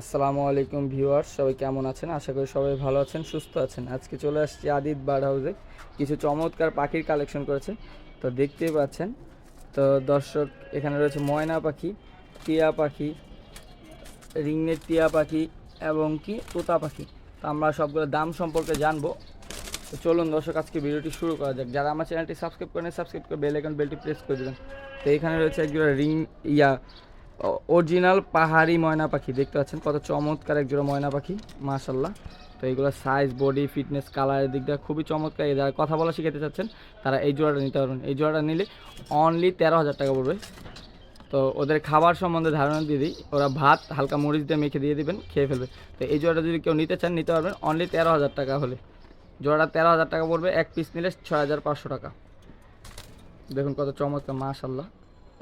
আসসালামু আলাইকুম ভিউয়ার্স, সবাই কেমন আছেন? আশা করি সবাই ভালো আছেন, সুস্থ আছেন। আজকে চলে আসছি আদিত বার্ড হাউসে কিছু চমৎকার পাখির কালেকশন করেছে। তো দেখতেই পাচ্ছেন, তো দর্শক, এখানে রয়েছে ময়না পাখি, টিয়া পাখি রিংনের টিয়া পাখি এবং কি? তোতা পাখি। তো আমরা সবগুলো দাম সম্পর্কে জানব। তো চলুন দর্শক, আজকে ভিডিওটি শুরু করা যাক। যারা আমার চ্যানেলটি সাবস্ক্রাইব করেন সাবস্ক্রাইব করে বেল আইকন, বেলটি প্রেস করে দেবেন। তো এখানে রয়েছে একজোড়া রিং, ইয়া অরিজিনাল পাহাড়ি ময়না পাখি, দেখতে পাচ্ছেন? কত চমৎকার এক জোড়া ময়না পাখি মাশাল্লাহ তো এইগুলো সাইজ বডি ফিটনেস কালারের দিক দিয়ে খুবই চমৎকার। যারা কথা বলা শিখাতে চাচ্ছেন, তারা এই জোড়াটা নিতে পারবেন। এই জোড়াটা নিলে অনলি তেরো হাজার টাকা পড়বে। তো ওদের খাবার সম্বন্ধে ধারণা দিয়ে দিই, ওরা ভাত, হালকা মরিচ দিয়ে মেখে দিয়ে দিবেন, খেয়ে ফেলবে। তো এই জোড়াটা যদি কেউ নিতে চান, নিতে পারবেন অনলি তেরো হাজার টাকা হলে। জোড়াটা তেরো হাজার টাকা পড়বে, এক পিস নিলে ছয় হাজার পাঁচশো টাকা। দেখুন কত চমৎকার মাশাল্লাহ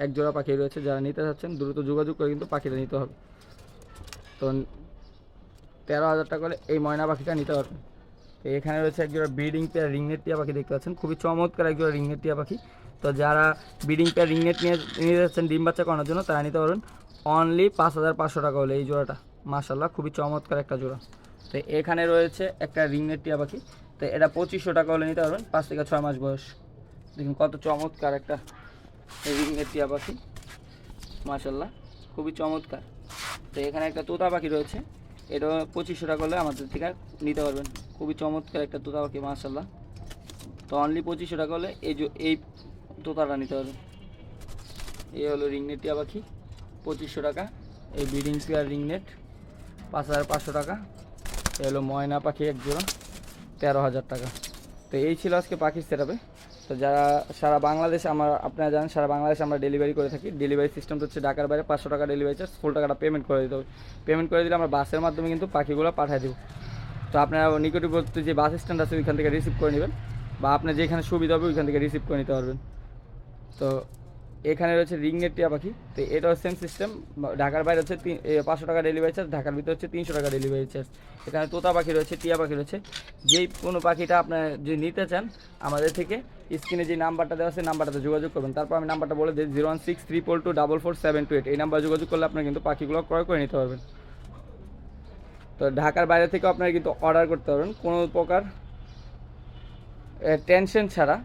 এক জোড়া পাখি রয়েছে, যারা নিতে চাচ্ছেন দ্রুত যোগাযোগ করে কিন্তু পাখিটা নিতে হবে। তো তেরো হাজার টাকা হলে এই ময়না পাখিটা নিতে পারবেন। তো এখানে রয়েছে এক জোড়া ব্রিডিং পেয়ার রিংনেট টিয়া পাখি দেখতে পাচ্ছেন। খুবই চমৎকার এক জোড়া রিংনেট টিয়া পাখি। তো যারা ব্রিডিং পেয়ার রিংনেট নিয়ে নিয়ে যাচ্ছেন, ডিম বাচ্চা করানোর জন্য, তারা নিতে পারবেন। অনলি পাঁচ হাজার পাঁচশো টাকা হলে এই জোড়াটা। মাশাল্লাহ খুবই চমৎকার একটা জোড়া। তো এখানে রয়েছে একটা রিংনেট টিয়া পাখি। তো এটা পঁচিশশো টাকা হলে নিতে পারবেন, পাঁচ থেকে ছয় মাস বয়স। দেখুন কত চমৎকার একটা রিংনেট টিয়া পাখি। মাশাল্লাহ খুবই চমৎকার। তো এখানে একটা তোতা পাখি রয়েছে। এটা পঁচিশশো টাকা হলে আমাদের থেকে নিতে পারবেন। খুবই চমৎকার একটা তোতা পাখি মাশাল্লাহ তো অনলি পঁচিশশো টাকা হলে এই এই তোতাটা নিতে পারবেন। এই হলো রিংনেট টিয়া পাখি, পঁচিশশো টাকা। এই ব্রিডিং পেয়ার রিংনেট পাঁচ হাজার পাঁচশো টাকা। এ হলো ময়না পাখি, এক জোড়া, তেরো হাজার টাকা। তো এই ছিল আজকে পাখির সেটাপে তো যারা সারা বাংলাদেশে আমার, আপনারা জানেন, সারা বাংলাদেশে আমরা ডেলিভারি করে থাকি। ডেলিভারি সিস্টেম তো হচ্ছে ঢাকার বাইরে পাঁচশো টাকা ডেলিভারি চার্জ ফুল টাকাটা পেমেন্ট করে দিতে হবে। পেমেন্ট করে দিলে আমরা বাসের মাধ্যমে কিন্তু পাখিগুলো পাঠিয়ে দেবো। তো আপনারা নিকটবর্তী যে বাস স্ট্যান্ড আছে, ওইখান থেকে রিসিভ করে নেবেন। বা আপনার যেখানে সুবিধা হবে, ওইখান থেকে রিসিভ করে নিতে পারবেন। তো এখানে রয়েছে রিংনেট টিয়া পাখি। তো এটাও সেম সিস্টেম ঢাকার বাইরে হচ্ছে পাঁচশো টাকা ডেলিভারি চার্জ ঢাকার ভিতরে হচ্ছে তিনশো টাকা ডেলিভারি চার্জ এখানে তোতা পাখি রয়েছে, টিয়া পাখি রয়েছে। যেই কোনো পাখিটা আপনার যদি নিতে চান, আমাদের থেকে স্ক্রিনে যে নাম্বারটা দেওয়া আছে, নাম্বারটাতে যোগাযোগ করবেন। তারপর আমি নাম্বারটা বলে দিই, zero one six triple two double four seven two eight. এই নাম্বার যোগাযোগ করলে আপনার কিন্তু পাখিগুলো ক্রয় করে নিতে পারবেন। তো ঢাকার বাইরে থেকেও আপনারা কিন্তু অর্ডার করতে পারবেন। কোনো প্রকার টেনশন ছাড়া।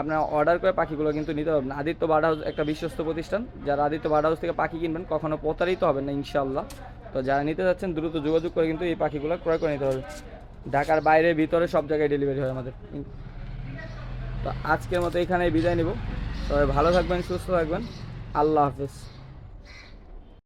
আপনারা অর্ডার করে পাখিগুলো কিন্তু নিতে পারবেন। আদিত্য বার্ড হাউস একটা বিশ্বস্ত প্রতিষ্ঠান। যারা আদিত্য বার্ড হাউস থেকে পাখি কিনবেন, কখনো প্রতারিত হবেন না ইনশাল্লাহ তো যারা নিতে যাচ্ছেন, দ্রুত যোগাযোগ করে কিন্তু এই পাখিগুলো ক্রয় করে নিতে পারবেন। ঢাকার বাইরে, ভিতরে সব জায়গায় ডেলিভারি হয় আমাদের। তো আজকের মতো এখানে বিদায় নিব। তবে ভালো থাকবেন, সুস্থ থাকবেন। আল্লাহ হাফেজ।